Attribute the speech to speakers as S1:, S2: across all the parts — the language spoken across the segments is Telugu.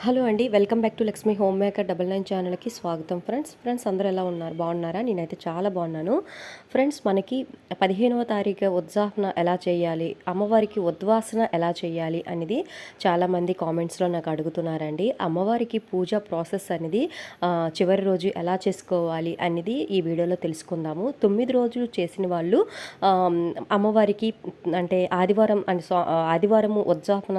S1: హలో అండి welcome back to Lakshmi home maker double nine ఛానల్కి స్వాగతం. ఫ్రెండ్స్ ఫ్రెండ్స్ అందరూ ఎలా ఉన్నారు? బాగున్నారా? నేనైతే చాలా బాగున్నాను. ఫ్రెండ్స్ మనకి పదిహేనవ తారీఖు ఉద్వాసన ఎలా చేయాలి? అమ్మవారికి ఉద్వాసన ఎలా చేయాలి అనేది చాలామంది కామెంట్స్లో నాకు అడుగుతున్నారండి. అమ్మవారికి పూజ ప్రాసెస్ అనేది చివరి రోజు ఎలా చేసుకోవాలి అనేది ఈ వీడియోలో తెలుసుకుందాము. తొమ్మిది రోజులు చేసిన వాళ్ళు అమ్మవారికి అంటే ఆదివారం అని ఆదివారం ఆదివారము ఉద్వాసన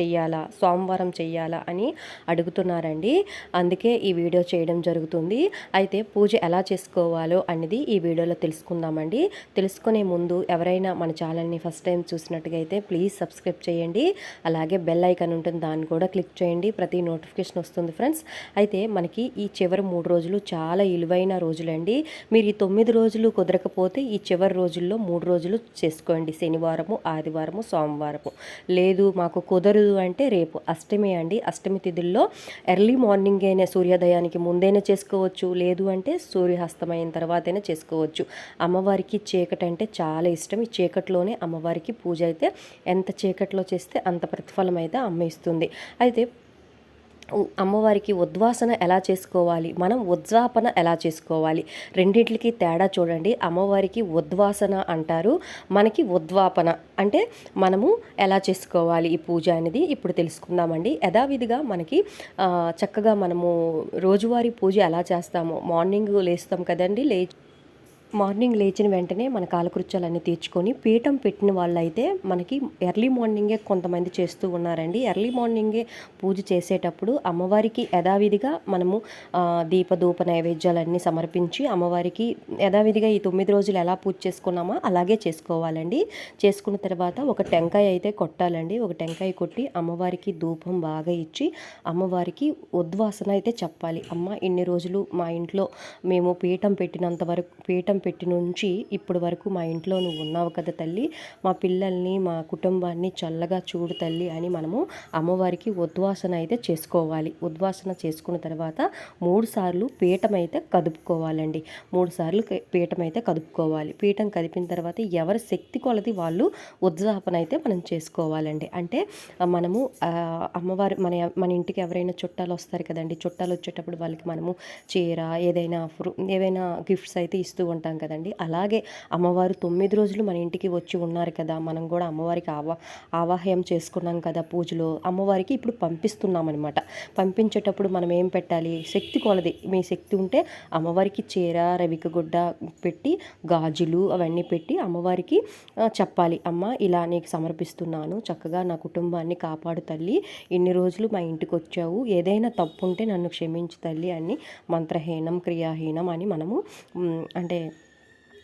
S1: చెయ్యాలా? సోమవారం చెయ్యాలా? అని అడుగుతున్నారండి. అందుకే ఈ వీడియో చేయడం జరుగుతుంది. అయితే పూజ ఎలా చేసుకోవాలో అనేది ఈ వీడియోలో తెలుసుకుందామండి. తెలుసుకునే ముందు ఎవరైనా మన ఛానల్ని ఫస్ట్ టైం చూసినట్టుగా అయితే ప్లీజ్ సబ్స్క్రైబ్ చేయండి. అలాగే బెల్ ఐకాన్ ఉంటుంది దాన్ని కూడా క్లిక్ చేయండి. ప్రతి నోటిఫికేషన్ వస్తుంది ఫ్రెండ్స్. అయితే మనకి ఈ చివరి మూడు రోజులు చాలా విలువైన రోజులండి. మీరు ఈ తొమ్మిది రోజులు కుదరకపోతే ఈ చివరి రోజుల్లో మూడు రోజులు చేసుకోండి. శనివారము ఆదివారము సోమవారము. లేదు మాకు కుదరదు అంటే రేపు అష్టమి అండి. అష్టమి తిథుల్లో ఎర్లీ మార్నింగ్ అయినా సూర్యోదయానికి ముందైనా చేసుకోవచ్చు. లేదు అంటే సూర్యాస్తమైన తర్వాతైనా చేసుకోవచ్చు. అమ్మవారికి చీకటి అంటే చాలా ఇష్టం. ఈ చీకటిలోనే అమ్మవారికి పూజ అయితే ఎంత చీకట్లో చేస్తే అంత ప్రతిఫలం అయితే అమ్మ ఇస్తుంది. అయితే అమ్మవారికి ఉద్వాసన ఎలా చేసుకోవాలి? మనం ఉద్వాపన ఎలా చేసుకోవాలి? రెండింటికి తేడా చూడండి. అమ్మవారికి ఉద్వాసన అంటారు. మనకి ఉద్వాపన అంటే మనము ఎలా చేసుకోవాలి? ఈ పూజ అనేది ఇప్పుడు తెలుసుకుందామండి. యథావిధిగా మనకి చక్కగా మనము రోజువారీ పూజ ఎలా చేస్తామో మార్నింగ్ లేస్తాం కదండి లే మార్నింగ్ లేచిన వెంటనే మన కాలకృత్యాలన్నీ తీర్చుకొని పీఠం పెట్టిన వాళ్ళైతే మనకి ఎర్లీ మార్నింగే కొంతమంది చేస్తూ ఉన్నారండి. ఎర్లీ మార్నింగే పూజ చేసేటప్పుడు అమ్మవారికి యథావిధిగా మనము దీపధూప నైవేద్యాలన్నీ సమర్పించి అమ్మవారికి యథావిధిగా ఈ తొమ్మిది రోజులు ఎలా పూజ చేసుకున్నామో అలాగే చేసుకోవాలండి. చేసుకున్న తర్వాత ఒక టెంకాయ అయితే కొట్టాలండి. ఒక టెంకాయ కొట్టి అమ్మవారికి ధూపం బాగా ఇచ్చి అమ్మవారికి ఉద్వాసన అయితే చెప్పాలి. అమ్మ ఇన్ని రోజులు మా ఇంట్లో మేము పీఠం పెట్టినంత వరకు పీఠం పెట్టి నుంచి ఇప్పటి వరకు మా ఇంట్లో నువ్వు ఉన్నావు కదా తల్లి మా పిల్లల్ని మా కుటుంబాన్ని చల్లగా చూడు తల్లి అని మనము అమ్మవారికి ఉద్వాసన అయితే చేసుకోవాలి. ఉద్వాసన చేసుకున్న తర్వాత మూడు సార్లు పీఠం అయితే కదుపుకోవాలండి. మూడు సార్లు పీఠం అయితే కదుపుకోవాలి. పీఠం కదిపిన తర్వాత ఎవరి శక్తి కొలది వాళ్ళు ఉద్వాపన అయితే మనం చేసుకోవాలండి. అంటే మనము అమ్మవారు అమ్మవారి మన మన ఇంటికి ఎవరైనా చుట్టాలు వస్తారు కదండి. చుట్టాలు వచ్చేటప్పుడు వాళ్ళకి మనము చీర ఏదైనా ఫ్రూ ఏదైనా గిఫ్ట్స్ అయితే ఇస్తూ ఉంటాం కదండి. అలాగే అమ్మవారు తొమ్మిది రోజులు మన ఇంటికి వచ్చి ఉన్నారు కదా మనం కూడా అమ్మవారికి ఆవా ఆవాహయం చేసుకున్నాం కదా పూజలో. అమ్మవారికి ఇప్పుడు పంపిస్తున్నాం అనమాట పంపించేటప్పుడు మనం ఏం పెట్టాలి? శక్తి కొలది. మీ శక్తి ఉంటే అమ్మవారికి చీర రవిక గుడ్డ పెట్టి గాజులు అవన్నీ పెట్టి అమ్మవారికి చెప్పాలి. అమ్మ ఇలా నీకు సమర్పిస్తున్నాను. చక్కగా నా కుటుంబాన్ని కాపాడు తల్లి. ఇన్ని రోజులు మా ఇంటికి వచ్చావు. ఏదైనా తప్పు ఉంటే నన్ను క్షమించు తల్లి అని మంత్రహీనం క్రియాహీనం అని మనము అంటే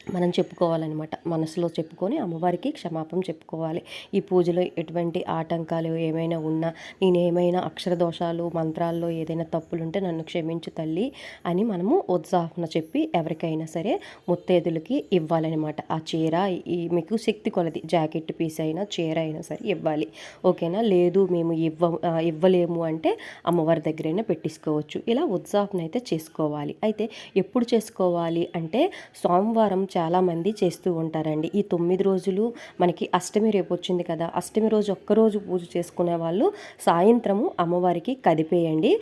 S1: మనం చెప్పుకోవాలన్నమాట. మనసులో చెప్పుకొని అమ్మవారికి క్షమాపణ చెప్పుకోవాలి. ఈ పూజలో ఎటువంటి ఆటంకాలు ఏమైనా ఉన్నా నేనేమైనా అక్షర దోషాలు మంత్రాల్లో ఏదైనా తప్పులు ఉంటే నన్ను క్షమించు తల్లి అని మనము ఉత్సాహన చెప్పి ఎవరికైనా సరే ముత్తైదులకి ఇవ్వాలన్నమాట. ఆ చీర ఈ మీకు శక్తి కొలది జాకెట్ పీస్ అయినా చీర అయినా సరే ఇవ్వాలి. ఓకేనా? లేదు మేము ఇవ్వ ఇవ్వలేము అంటే అమ్మవారి దగ్గరైనా పెట్టించుకోవచ్చు ఇలా ఉత్సాహం అయితే చేసుకోవాలి. అయితే ఎప్పుడు చేసుకోవాలి అంటే సోమవారం చాలామంది చేస్తూ ఉంటారండి. ఈ తొమ్మిది రోజులు మనకి అష్టమి రేపు వచ్చింది కదా అష్టమి రోజు ఒక్కరోజు పూజ చేసుకునే వాళ్ళు సాయంత్రము అమ్మవారికి కదిపేయండి.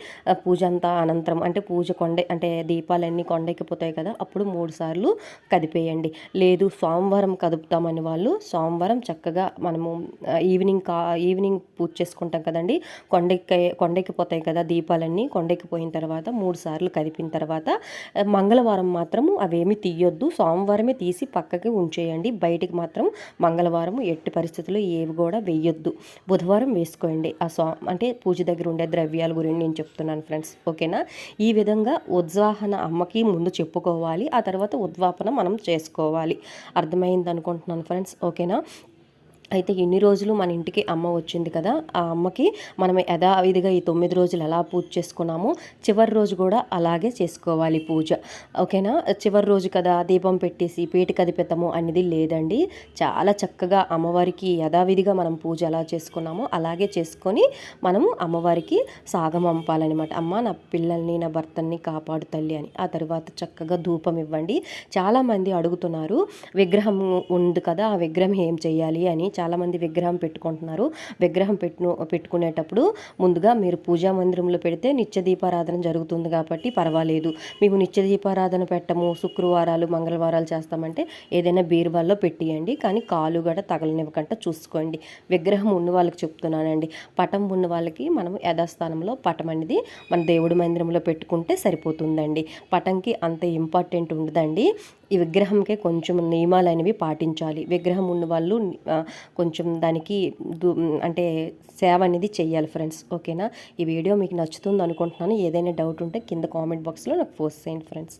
S1: పూజ అంతా అనంతరం అంటే పూజ కొండ అంటే దీపాలన్నీ కొండెక్కిపోతాయి కదా అప్పుడు మూడు సార్లు కదిపేయండి. లేదు సోమవారం కదుపుతామని వాళ్ళు సోమవారం చక్కగా మనము ఈవినింగ్ కా ఈవినింగ్ పూజ చేసుకుంటాం కదండి. కొండెక్క కొండెక్కిపోతాయి కదా దీపాలన్నీ కొండెక్కిపోయిన తర్వాత మూడు సార్లు కదిపిన తర్వాత మంగళవారం మాత్రము అవేమి తీయొద్దు. సోమవారం మంగళవారమే తీసి పక్కకి ఉంచేయండి. బయటికి మాత్రం మంగళవారం ఎట్టి పరిస్థితుల్లో ఏవి కూడా వేయొద్దు. బుధవారం వేసుకోండి. ఆ స్వా అంటే పూజ దగ్గర ఉండే ద్రవ్యాల గురించి నేను చెప్తున్నాను ఫ్రెండ్స్. ఓకేనా? ఈ విధంగా ఉద్వాహన అమ్మకి ముందు చెప్పుకోవాలి. ఆ తర్వాత ఉద్వాపన మనం చేసుకోవాలి. అర్థమైంది అనుకుంటున్నాను ఫ్రెండ్స్. ఓకేనా? అయితే ఇన్ని రోజులు మన ఇంటికి అమ్మ వచ్చింది కదా ఆ అమ్మకి మనం యథావిధిగా ఈ తొమ్మిది రోజులు ఎలా పూజ చేసుకున్నామో చివరి రోజు కూడా అలాగే చేసుకోవాలి పూజ. ఓకేనా? చివరి రోజు కదా దీపం పెట్టేసి పీట కదిపెత్తము అనేది లేదండి. చాలా చక్కగా అమ్మవారికి యథావిధిగా మనం పూజ ఎలా చేసుకున్నామో అలాగే చేసుకొని మనము అమ్మవారికి సాగం పంపాలన్నమాట. అమ్మ నా పిల్లల్ని నా భర్తని కాపాడు తల్లి అని. ఆ తర్వాత చక్కగా ధూపం ఇవ్వండి. చాలామంది అడుగుతున్నారు విగ్రహం ఉంది కదా ఆ విగ్రహం ఏం చేయాలి అని. చాలామంది విగ్రహం పెట్టుకుంటున్నారు. విగ్రహం పెట్టు పెట్టుకునేటప్పుడు ముందుగా మీరు పూజా మందిరంలో పెడితే నిత్య దీపారాధన జరుగుతుంది కాబట్టి పర్వాలేదు. మేము నిత్య దీపారాధన పెట్టము శుక్రవారాలు మంగళవారాలు చేస్తామంటే ఏదైనా బీరువాల్లో పెట్టియండి. కానీ కాలు గడ తగలనివ్వకుండా చూసుకోండి. విగ్రహం ఉన్న వాళ్ళకి చెప్తున్నానండి. పటం ఉన్న వాళ్ళకి మనం యథాస్థానంలో పటం అనేది మన దేవుడి మందిరంలో పెట్టుకుంటే సరిపోతుందండి. పటంకి అంత ఇంపార్టెంట్ ఉండదండి. ఈ విగ్రహంకే కొంచెం నియమాలు అనేవి పాటించాలి. విగ్రహం ఉన్న వాళ్ళు కొంచెం దానికి అంటే సేవ అనేది చెయ్యాలి ఫ్రెండ్స్ ఓకేనా? ఈ వీడియో మీకు నచ్చుతుంది అనుకుంటున్నాను. ఏదైనా డౌట్ ఉంటే కింద కామెంట్ బాక్స్లో నాకు పోస్ట్ చేయండి ఫ్రెండ్స్.